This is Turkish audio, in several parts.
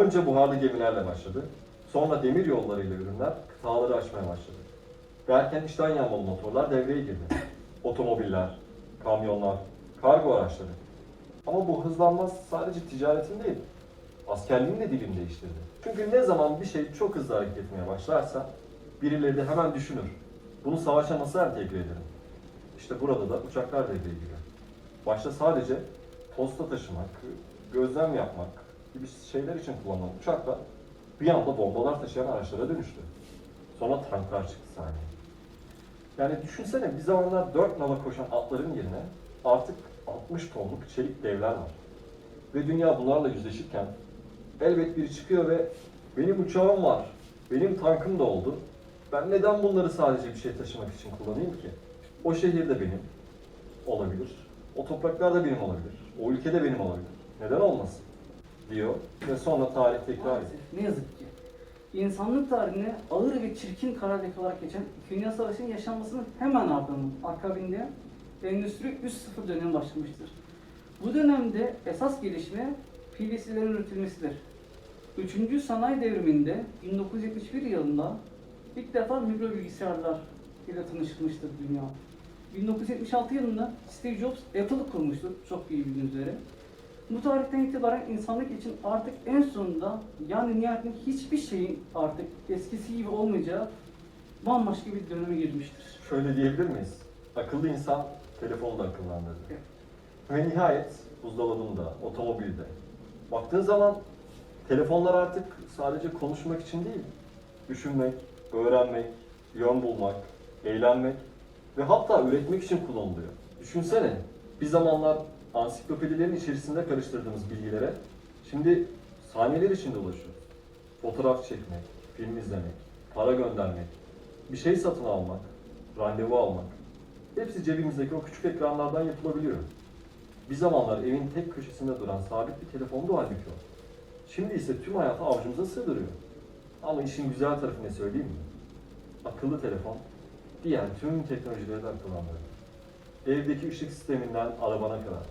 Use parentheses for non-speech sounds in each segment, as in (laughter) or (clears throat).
Önce buharlı gemilerle başladı. Sonra demir yollarıyla ürünler kıtaları aşmaya başladı. Derken içten yanmalı motorlar devreye girdi. Otomobiller, kamyonlar, kargo araçları. Ama bu hızlanma sadece ticaretin değil, askerliğin de dilini değiştirdi. Çünkü ne zaman bir şey çok hızlı hareket etmeye başlarsa birileri de hemen düşünür. Bunu savaşa nasıl entegre ederim? İşte burada da uçaklar devreye giriyor. Başta sadece posta taşımak, gözlem yapmak gibi şeyler için kullanılan uçaklar bir anda bombalar taşıyan araçlara dönüştü. Sonra tanklar çıktı sahneye. Yani düşünsene bir zamanlar 4 nala koşan atların yerine artık 60 tonluk çelik devler var. Ve dünya bunlarla yüzleşirken elbet biri çıkıyor ve benim uçağım var, benim tankım da oldu. Ben neden bunları sadece bir şey taşımak için kullanayım ki? O şehir de benim olabilir. O topraklar da benim olabilir. O ülke de benim olabilir. Neden olmasın? Diyor ve sonra tarih tekrar ediyor. Ne yazık ki. İnsanlık tarihine ağır ve çirkin karar olarak geçen Dünya Savaşı'nın yaşanmasının hemen ardından akabinde Endüstri 3.0 dönemi başlamıştır. Bu dönemde esas gelişme PVC'lerin üretilmesidir. Üçüncü sanayi devriminde 1971 yılında ilk defa mikro bilgisayarlar ile tanışılmıştır dünya. 1976 yılında Steve Jobs Apple'ı kurmuştur, çok iyi bildiğiniz üzere. Bu tarihten itibaren insanlık için artık en sonunda yani nihayetinde hiçbir şeyin artık eskisi gibi olmayacağı bambaşka bir döneme girmiştir. Şöyle diyebilir miyiz? Akıllı insan telefonu da akıllandırdı. Evet. Ve nihayet buzdolabında, otomobilde. Baktığın zaman telefonlar artık sadece konuşmak için değil, düşünmek, öğrenmek, yön bulmak, eğlenmek ve hatta üretmek için kullanılıyor. Düşünsene, bir zamanlar ansiklopedilerin içerisinde karıştırdığımız bilgilere şimdi saniyeler içinde ulaşıyoruz. Fotoğraf çekmek, film izlemek, para göndermek, bir şey satın almak, randevu almak. Hepsi cebimizdeki o küçük ekranlardan yapılabiliyor. Bir zamanlar evin tek köşesinde duran sabit bir telefondu halbuki o. Şimdi ise tüm hayatı avucumuza sığdırıyor. Ama işin güzel tarafı ne söyleyeyim mi? Akıllı telefon diğer tüm teknolojileri de akıllandırıyor. Evdeki ışık sisteminden arabana kadar.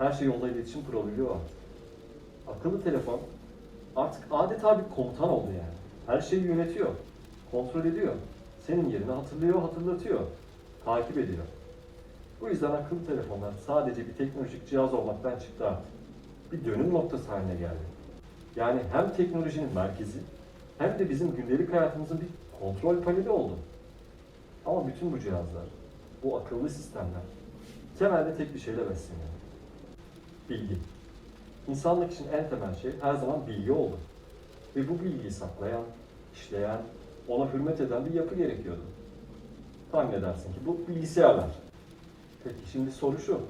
Her şey onunla iletişim kurabiliyor artık. Akıllı telefon artık adeta bir komutan oldu yani. Her şeyi yönetiyor, kontrol ediyor. Senin yerini hatırlıyor, hatırlatıyor, takip ediyor. Bu yüzden akıllı telefonlar sadece bir teknolojik cihaz olmaktan çıktı artık. Bir dönüm noktası haline geldi. Yani hem teknolojinin merkezi hem de bizim gündelik hayatımızın bir kontrol paneli oldu. Ama bütün bu cihazlar, bu akıllı sistemler temelde tek bir şeyle besleniyor. Bilgi. İnsanlık için en temel şey her zaman bilgi oldu. Ve bu bilgiyi saklayan, işleyen, ona hürmet eden bir yapı gerekiyordu. Tahmin edersin ki bu bilgisayarlar. Peki şimdi soru şu.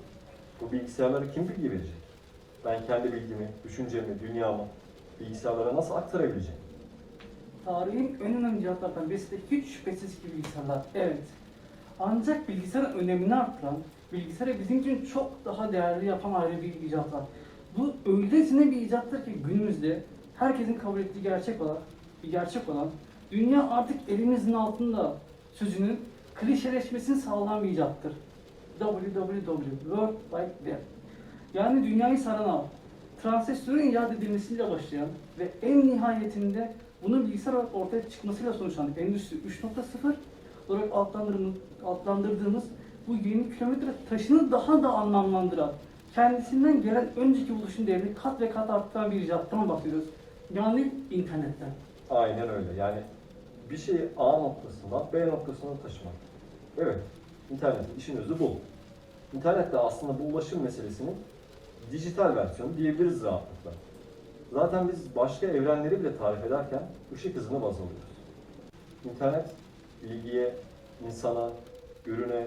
Bu bilgisayarlara kim bilgi verecek? Ben kendi bilgimi, düşüncemi, dünyamı bilgisayarlara nasıl aktarabileceğim? Tarihin en önemli cevaplardan birisi de hiç şüphesiz ki bilgisayarlar. Evet. Ancak bilgisayarın önemini artıran, bilgisayarı bizim için çok daha değerli yapan ayrı bir icatlar. Bu öylesine bir icattır ki günümüzde herkesin kabul ettiği gerçek olan, bir gerçek olan, dünya artık elimizin altında sözünün klişeleşmesini sağlayan bir icattır. www, World Wide Web. Yani dünyayı saran ağ. Transistörün icat edilmesiyle başlayan ve en nihayetinde bunun bilgisayar olarak ortaya çıkmasıyla sonuçlanan Endüstri 3.0 olarak adlandırdığımız, bu 20 kilometre taşını daha da anlamlandıran, kendisinden gelen önceki buluşun değerini kat ve kat arttıran bir icattan bahsediyoruz. Yani internetten. Aynen öyle. Yani bir şeyi A noktasından B noktasına taşımak. Evet, internetin işin özü bu. İnternette aslında bu ulaşım meselesinin dijital versiyonu diyebiliriz rahatlıkla. Zaten biz başka evrenleri bile tarif ederken ışık hızını baz alıyoruz. İnternet, bilgiye, insana, ürüne,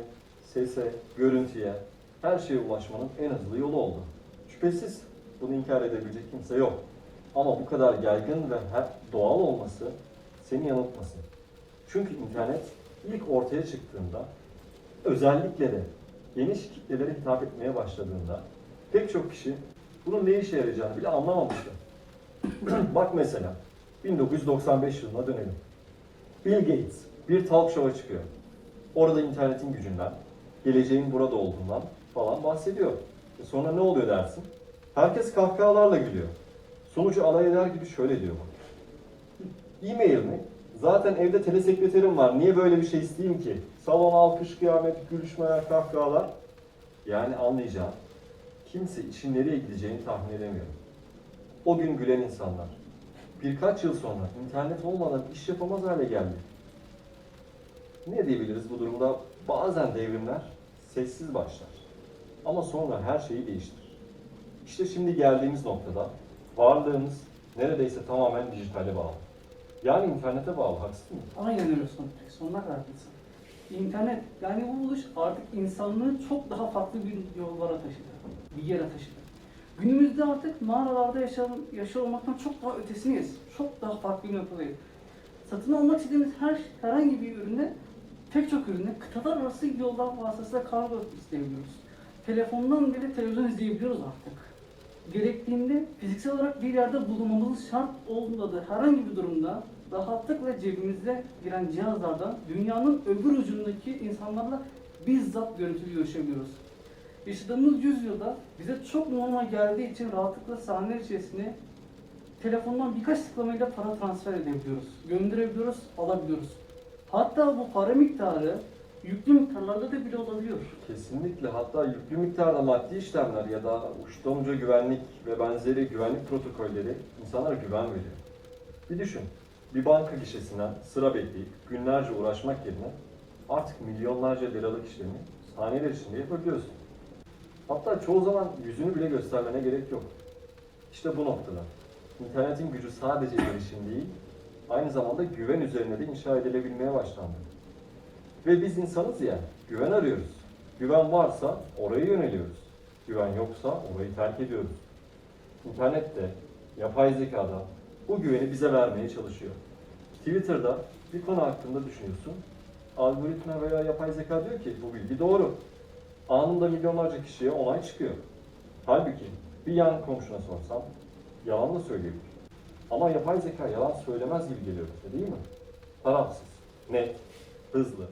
sese, görüntüye, her şeye ulaşmanın en hızlı yolu oldu. Şüphesiz bunu inkar edebilecek kimse yok. Ama bu kadar yaygın ve doğal olması seni yanıltmasın. Çünkü internet ilk ortaya çıktığında özellikle de geniş kitlelere hitap etmeye başladığında pek çok kişi bunun ne işe yarayacağını bile anlamamıştı. (clears throat) Bak mesela 1995 yılına dönelim. Bill Gates bir talk show'a çıkıyor. Orada internetin gücünden, geleceğin burada olduğundan falan bahsediyor. E sonra ne oluyor dersin? Herkes kahkahalarla gülüyor. Sonucu alay eder gibi şöyle diyor bak. E-mail mi? Zaten evde telesekreterim var. Niye böyle bir şey isteyeyim ki? Salon alkış, kıyamet, gülüşmeler, kahkahalar. Yani anlayacağım. Kimse işin nereye gideceğini tahmin edemiyor. O gün gülen insanlar. Birkaç yıl sonra internet olmadan iş yapamaz hale geldi. Ne diyebiliriz bu durumda? Bazen devrimler sessiz başlar. Ama sonra her şeyi değiştirir. İşte şimdi geldiğimiz noktada varlığımız neredeyse tamamen dijitale bağlı. Yani internete bağlı, haksız mıyım? Aynen öyle son, sonuna kadar haklısın. İnternet yani bu buluş artık insanlığı çok daha farklı bir yollara taşıdı. Bir yere taşıdı. Günümüzde artık mağaralarda yaşa, yaşıyor olmaktan çok daha ötesindeyiz. Çok daha farklı bir noktadayız. Satın almak istediğimiz her herhangi bir üründe pek çok üründe kıtalar arası yollar vasıtasıyla kargo isteyebiliyoruz. Telefondan bile televizyon izleyebiliyoruz artık. Gerektiğinde fiziksel olarak bir yerde bulunmamız şart olmadığı herhangi bir durumda rahatlıkla cebimize giren cihazlardan dünyanın öbür ucundaki insanlarla bizzat görüntülü görüşebiliyoruz. Yaşadığımız yüzyılda bize çok normal geldiği için rahatlıkla saniye içerisinde telefondan birkaç tıklamayla para transfer edebiliyoruz, gönderebiliyoruz, alabiliyoruz. Hatta bu para miktarı yüklü miktarlarda da bile olabiliyor. Kesinlikle. Hatta yüklü miktarda maddi işlemler ya da uçtuğumca güvenlik ve benzeri güvenlik protokolleri insanlara güven veriyor. Bir düşün. Bir banka gişesinden sıra bekleyip günlerce uğraşmak yerine artık milyonlarca liralık işlemi saniyeler içinde yapabiliyorsun. Hatta çoğu zaman yüzünü bile göstermene gerek yok. İşte bu noktada. İnternetin gücü sadece erişim değil, aynı zamanda güven üzerine de inşa edilebilmeye başlandı. Ve biz insanız ya, güven arıyoruz. Güven varsa oraya yöneliyoruz. Güven yoksa orayı terk ediyoruz. İnternette, yapay zekada bu güveni bize vermeye çalışıyor. Twitter'da bir konu hakkında düşünüyorsun. Algoritma veya yapay zeka diyor ki bu bilgi doğru. Anında milyonlarca kişiye onay çıkıyor. Halbuki bir yan komşuna sorsam yalan da söyleyebilir. Ama yapay zeka yalan söylemez gibi geliyor bize değil mi? Tarafsız, net, hızlı.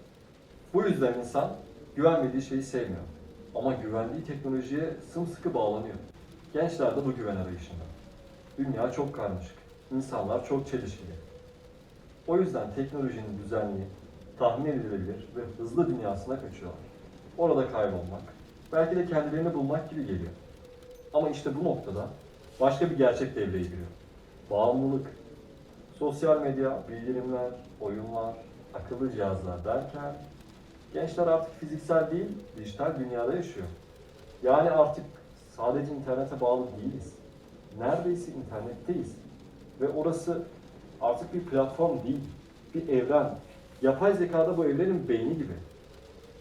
Bu yüzden insan güvenmediği şeyi sevmiyor. Ama güvendiği teknolojiye sımsıkı bağlanıyor. Gençler de bu güven arayışında. Dünya çok karmaşık. İnsanlar çok çelişkili. O yüzden teknolojinin düzenli, tahmin edilebilir ve hızlı dünyasına kaçıyorlar. Orada kaybolmak, belki de kendilerini bulmak gibi geliyor. Ama işte bu noktada başka bir gerçek devreye giriyor. Bağımlılık, sosyal medya, bildirimler, oyunlar, akıllı cihazlar derken gençler artık fiziksel değil, dijital dünyada yaşıyor. Yani artık sadece internete bağlı değiliz. Neredeyse internetteyiz. Ve orası artık bir platform değil, bir evren. Yapay zekada bu evrenin beyni gibi.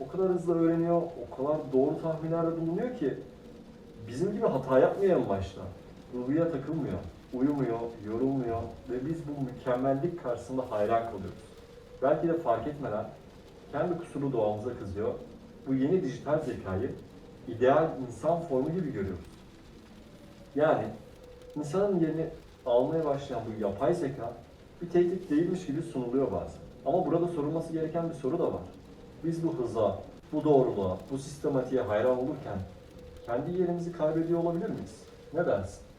O kadar hızlı öğreniyor, o kadar doğru tahminlerde bulunuyor ki bizim gibi hata yapmıyor en başta. Ruhuya takılmıyor, uyumuyor, yorulmuyor ve biz bu mükemmellik karşısında hayran kalıyoruz. Belki de fark etmeden kendi kusurlu doğamıza kızıyor. Bu yeni dijital zekayı ideal insan formu gibi görüyoruz. Yani insanın yerini almaya başlayan bu yapay zeka bir tehdit değilmiş gibi sunuluyor bazen. Ama burada sorulması gereken bir soru da var. Biz bu hıza, bu doğruluğa, bu sistematiğe hayran olurken kendi yerimizi kaybediyor olabilir miyiz? Ne dersin?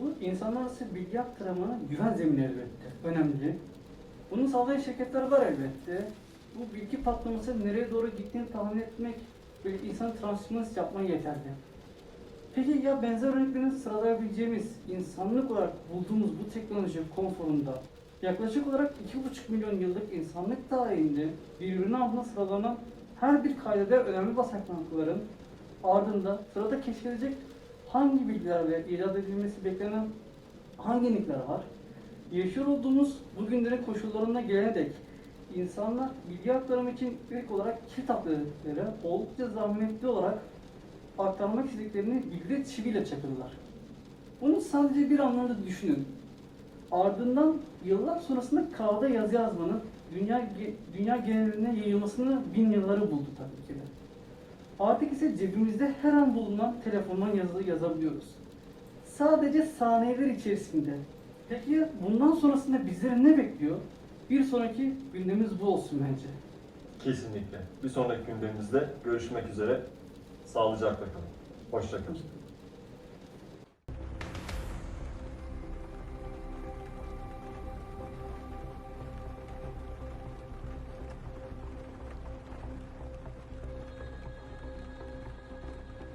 Bu insanlar arası bilgi aktarımına güven zemini elbette. Önemli. Bunu sağlayan şirketler var elbette. Bu bilgi patlaması nereye doğru gittiğini tahmin etmek ve insan transferans yapmaya yeterli. Peki ya benzer örneklerini sıralayabileceğimiz insanlık olarak bulduğumuz bu teknoloji konforunda yaklaşık olarak 2,5 milyon yıllık insanlık tarihinde birbirine ardına sıralanan her bir kaydeder önemli basamakların ardında sırada keşfedilecek hangi bilgilerle icat edilmesi beklenen hangi nickler var? Yaşıyor olduğumuz bugünlerin koşullarına gelene dek insanlar bilgi aktarımı için ilk olarak aktardıkları oldukça zahmetli olarak aktarmak istediklerini bilgiyle çiviyle çakırlar. Bunu sadece bir anlamda düşünün. Ardından yıllar sonrasında kağıda yazı yazmanın dünya dünya geneline yayılmasını bin yılları buldu tabii ki de. Artık ise cebimizde her an bulunan telefondan yazılı yazabiliyoruz. Sadece saniyeler içerisinde. Peki ya bundan sonrasında bizleri ne bekliyor? Bir sonraki gündemimiz bu olsun bence. Kesinlikle. Bir sonraki gündemimizde görüşmek üzere. Sağlıcakla kalın. Hoşça kalın.